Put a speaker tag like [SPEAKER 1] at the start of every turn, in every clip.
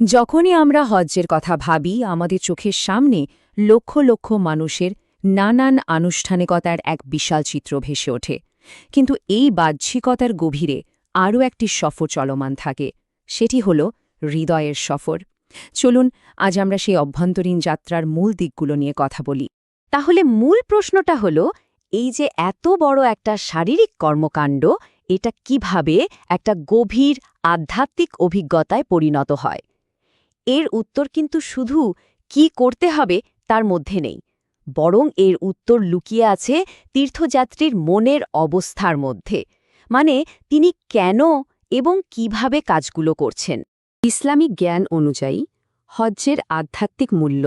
[SPEAKER 1] যখনই আমরা হজ্জের কথা ভাবি, আমাদের চোখের সামনে লক্ষ লক্ষ মানুষের নানান আনুষ্ঠানিকতার এক বিশাল চিত্র ভেসে ওঠে। কিন্তু এই বাহ্যিকতার গভীরে আরও একটি সফর চলমান থাকে। সেটি হল হৃদয়ের সফর। চলুন, আজ আমরা সেই অভ্যন্তরীণ যাত্রার মূল দিকগুলো নিয়ে কথা বলি। তাহলে মূল প্রশ্নটা হল, এই যে এত বড় একটা শারীরিক কর্মকাণ্ড, এটা কীভাবে একটা গভীর আধ্যাত্মিক অভিজ্ঞতায় পরিণত হয়? এর উত্তর কিন্তু শুধু কি করতে হবে তার মধ্যে নেই। বরং এর উত্তর লুকিয়ে আছে তীর্থযাত্রীর মনের অবস্থার মধ্যে। মানে তিনি কেন এবং কীভাবে কাজগুলো করছেন। ইসলামিক জ্ঞান অনুযায়ী হজ্জের আধ্যাত্মিক মূল্য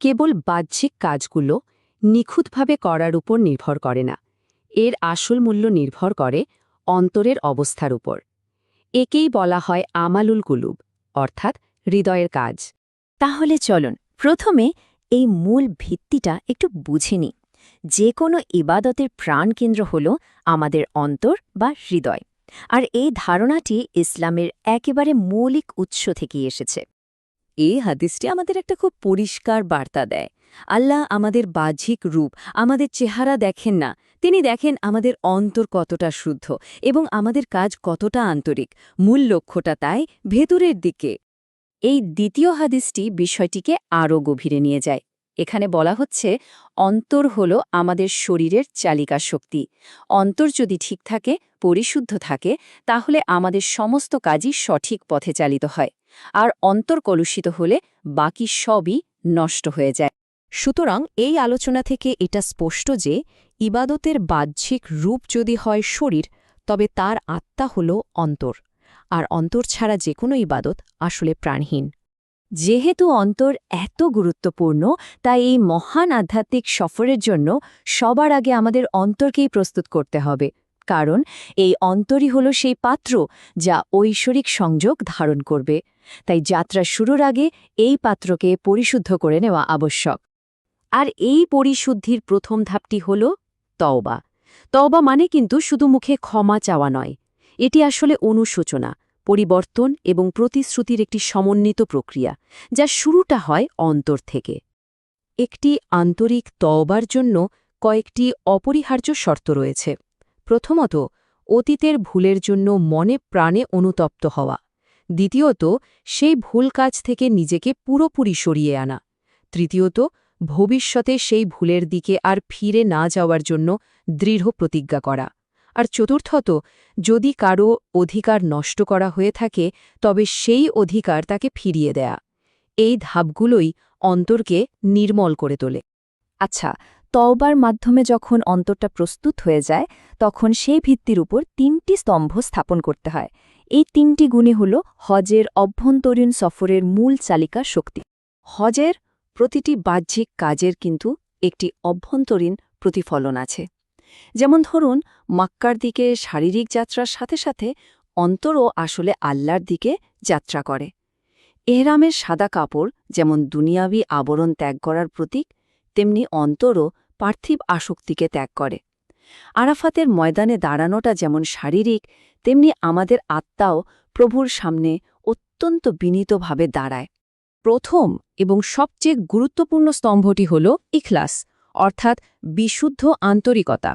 [SPEAKER 1] কেবল বাহ্যিক কাজগুলো নিখুঁতভাবে করার উপর নির্ভর করে না। এর আসল মূল্য নির্ভর করে অন্তরের অবস্থার উপর। একেই বলা হয় আমালুল কুলুব, অর্থাৎ হৃদয়ের কাজ। তাহলে চলুন, প্রথমে এই মূল ভিত্তিটা একটু বুঝে নিই। যে কোনো ইবাদতের প্রাণকেন্দ্র হল আমাদের অন্তর বা হৃদয়। আর এই ধারণাটি ইসলামের একেবারে মৌলিক উৎস থেকে এসেছে। এই হাদিসটি আমাদের একটা খুব পরিষ্কার বার্তা দেয়। আল্লাহ আমাদের বাহ্যিক রূপ, আমাদের চেহারা দেখেন না, তিনি দেখেন আমাদের অন্তর কতটা শুদ্ধ এবং আমাদের কাজ কতটা আন্তরিক। মূল লক্ষ্যটা তাই, ভেতরের দিকে। এই দ্বিতীয় হাদিসটি বিষয়টিকে আরও গভীরে নিয়ে যায়। এখানে বলা হচ্ছে, অন্তর হল আমাদের শরীরের চালিকা শক্তি। অন্তর যদি ঠিক থাকে, পরিশুদ্ধ থাকে, তাহলে আমাদের সমস্ত কাজই সঠিক পথে চালিত হয়। আর অন্তর কলুষিত হলে বাকি সবই নষ্ট হয়ে যায়। সুতরাং এই আলোচনা থেকে এটা স্পষ্ট যে, ইবাদতের বাহ্যিক রূপ যদি হয় শরীর, তবে তার আত্মা হল অন্তর। আর অন্তর ছাড়া যে কোনো ইবাদত আসলে প্রাণহীন। যেহেতু অন্তর এত গুরুত্বপূর্ণ, তাই এই মহান আধ্যাত্মিক সফরের জন্য সবার আগে আমাদের অন্তরকেই প্রস্তুত করতে হবে। কারণ এই অন্তরই হল সেই পাত্র যা ঐশ্বরিক সংযোগ ধারণ করবে। তাই যাত্রা শুরুর আগে এই পাত্রকে পরিশুদ্ধ করে নেওয়া আবশ্যক। আর এই পরিশুদ্ধির প্রথম ধাপটি হল তওবা। তওবা মানে কিন্তু শুধু মুখে ক্ষমা চাওয়া নয়। এটি আসলে অনুশোচনা। পরিবর্তন এবং প্রতিশ্রুতির একটি সমন্বিত প্রক্রিয়া, যা শুরুটা হয় অন্তর থেকে। একটি আন্তরিক তওবার জন্য কয়েকটি অপরিহার্য শর্ত রয়েছে। প্রথমত, অতীতের ভুলের জন্য মনে প্রাণে অনুতপ্ত হওয়া। দ্বিতীয়ত, সেই ভুল কাজ থেকে নিজেকে পুরোপুরি সরিয়ে আনা। তৃতীয়ত, ভবিষ্যতে সেই ভুলের দিকে আর ফিরে না যাওয়ার জন্য দৃঢ় প্রতিজ্ঞা করা। আর চতুর্থত, যদি কারও অধিকার নষ্ট করা হয়ে থাকে, তবে সেই অধিকার তাকে ফিরিয়ে দেয়া। এই ধাপগুলোই অন্তরকে নির্মল করে তোলে। আচ্ছা তওবার মাধ্যমে যখন অন্তরটা প্রস্তুত হয়ে যায়, তখন সেই ভিত্তির উপর তিনটি স্তম্ভ স্থাপন করতে হয়। এই তিনটি গুণে হল হজের অভ্যন্তরীণ সফরের মূল চালিকা শক্তি। হজের প্রতিটি বাহ্যিক কাজের কিন্তু একটি অভ্যন্তরীণ প্রতিফলন আছে। যেমন ধরুন, মাক্কার দিকে শারীরিক যাত্রার সাথে সাথে অন্তরও আসলে আল্লাহর দিকে যাত্রা করে। এহরামের সাদা কাপড় যেমন দুনিয়াবি আবরণ ত্যাগ করার প্রতীক, তেমনি অন্তরও পার্থিব আসক্তিকে ত্যাগ করে। আরাফাতের ময়দানে দাঁড়ানোটা যেমন শারীরিক, তেমনি আমাদের আত্মাও প্রভুর সামনে অত্যন্ত বিনীতভাবে দাঁড়ায়। প্রথম এবং সবচেয়ে গুরুত্বপূর্ণ স্তম্ভটি হল ইখলাস, অর্থাৎ বিশুদ্ধ আন্তরিকতা।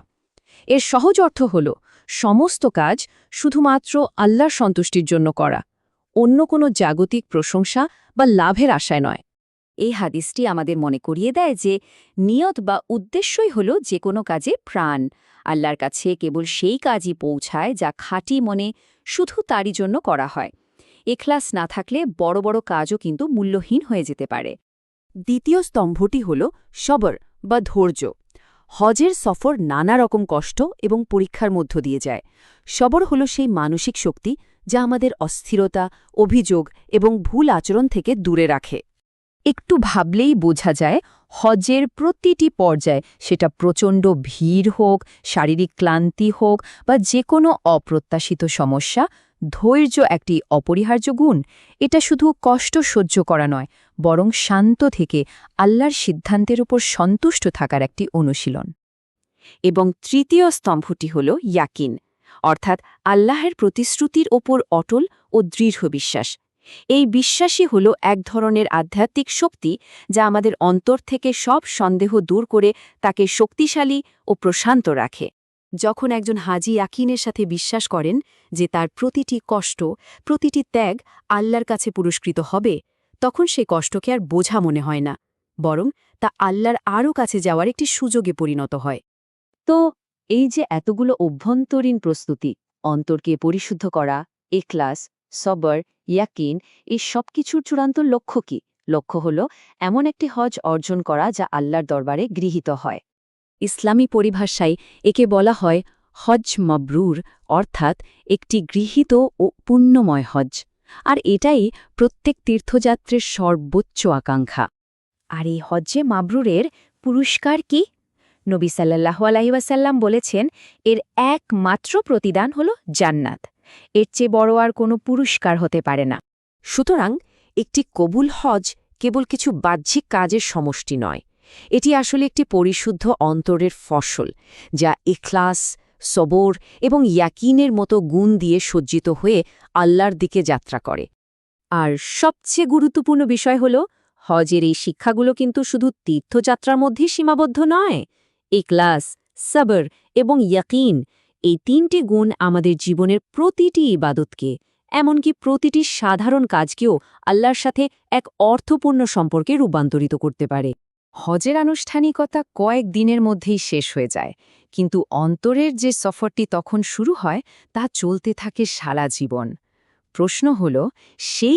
[SPEAKER 1] এর সহজ অর্থ হল, সমস্ত কাজ শুধুমাত্র আল্লাহর সন্তুষ্টির জন্য করা, অন্য কোনো জাগতিক প্রশংসা বা লাভের আশায় নয়। এই হাদিসটি আমাদের মনে করিয়ে দেয় যে, নিয়ত বা উদ্দেশ্যই হল যে কোনো কাজে প্রাণ, আল্লাহর কাছে কেবল সেই কাজই পৌঁছায় যা খাঁটি মনে শুধু তারই জন্য করা হয়। এখলাস না থাকলে বড় বড় কাজও কিন্তু মূল্যহীন হয়ে যেতে পারে। দ্বিতীয় স্তম্ভটি হল, সবর বা ধৈর্য। হজের সফর নানা রকম কষ্ট এবং পরীক্ষার মধ্য দিয়ে যায়। সবর হল সেই মানসিক শক্তি যা আমাদের অস্থিরতা, অভিযোগ এবং ভুল আচরণ থেকে দূরে রাখে। একটু ভাবলেই বোঝা যায়, হজের প্রতিটি পর্যায়ে সেটা প্রচণ্ড ভিড় হোক, শারীরিক ক্লান্তি হোক বা যে কোনো অপ্রত্যাশিত সমস্যা, ধৈর্য একটি অপরিহার্য গুণ। এটা শুধু কষ্ট সহ্য করা নয় বরং শান্ত থেকে আল্লাহর সিদ্ধান্তের উপর সন্তুষ্ট থাকার একটি অনুশীলন। এবং তৃতীয় স্তম্ভটি হল ইয়াকিন, অর্থাৎ আল্লাহের প্রতিশ্রুতির ওপর অটল ও দৃঢ় বিশ্বাস।
[SPEAKER 2] এই বিশ্বাসই হল এক ধরনের আধ্যাত্মিক শক্তি যা আমাদের অন্তর থেকে সব সন্দেহ দূর করে তাকে শক্তিশালী ও প্রশান্ত রাখে। যখন একজন হাজি ইয়াকিনের সাথে বিশ্বাস করেন যে তার প্রতিটি কষ্ট, প্রতিটি ত্যাগ আল্লাহর কাছে পুরস্কৃত হবে তখন সে কষ্টকে আর বোঝা মনে হয় না, বরং তা আল্লাহর আরও কাছে যাওয়ার একটি সুযোগে পরিণত হয়। তো, এই যে এতগুলো অভ্যন্তরীণ প্রস্তুতি, অন্তরকে পরিশুদ্ধ করা এক্লাস সবর, ইয়াকিন, এই সব কিছুর চূড়ান্ত লক্ষ্য কি? লক্ষ্য হল এমন একটি হজ অর্জন করা যা আল্লাহর দরবারে গৃহীত হয়। ইসলামী পরিভাষায় একে বলা হয় হজ মবরুর, অর্থাৎ একটি গৃহীত ও পুণ্যময় হজ। আর এটাই প্রত্যেক তীর্থযাত্রীর সর্বোচ্চ আকাঙ্ক্ষা। আর এই হজ্জে মাবরুরের পুরস্কার কি? নবী সাল্লাহ আলাইসাল্লাম বলেছেন, এর একমাত্র প্রতিদান হল জান্নাত। এর চেয়ে বড় আর কোনো পুরস্কার হতে পারে না। সুতরাং একটি কবুল হজ কেবল কিছু বাহ্যিক কাজের সমষ্টি নয়। এটি আসলে একটি পরিশুদ্ধ অন্তরের ফসল, যা ইখলাস সবর এবং ইয়াকিনের মতো গুণ দিয়ে সজ্জিত হয়ে আল্লাহর দিকে যাত্রা করে। আর সবচেয়ে গুরুত্বপূর্ণ বিষয় হল, হজের এই শিক্ষাগুলো কিন্তু শুধু তীর্থযাত্রার মধ্যেই সীমাবদ্ধ নয়। ইকলাস সবর এবং ইয়াকিন এই তিনটি গুণ আমাদের জীবনের প্রতিটি ইবাদতকে, এমনকি প্রতিটি সাধারণ কাজকেও আল্লাহর সাথে এক অর্থপূর্ণ সম্পর্কে রূপান্তরিত করতে পারে। হজের আনুষ্ঠানিকতা কয়েক দিনের মধ্যেই শেষ হয়ে যায়, কিন্তু অন্তরের যে সফরটি তখন শুরু হয় তা চলতে থাকে সারা জীবন। প্রশ্ন হল, সেই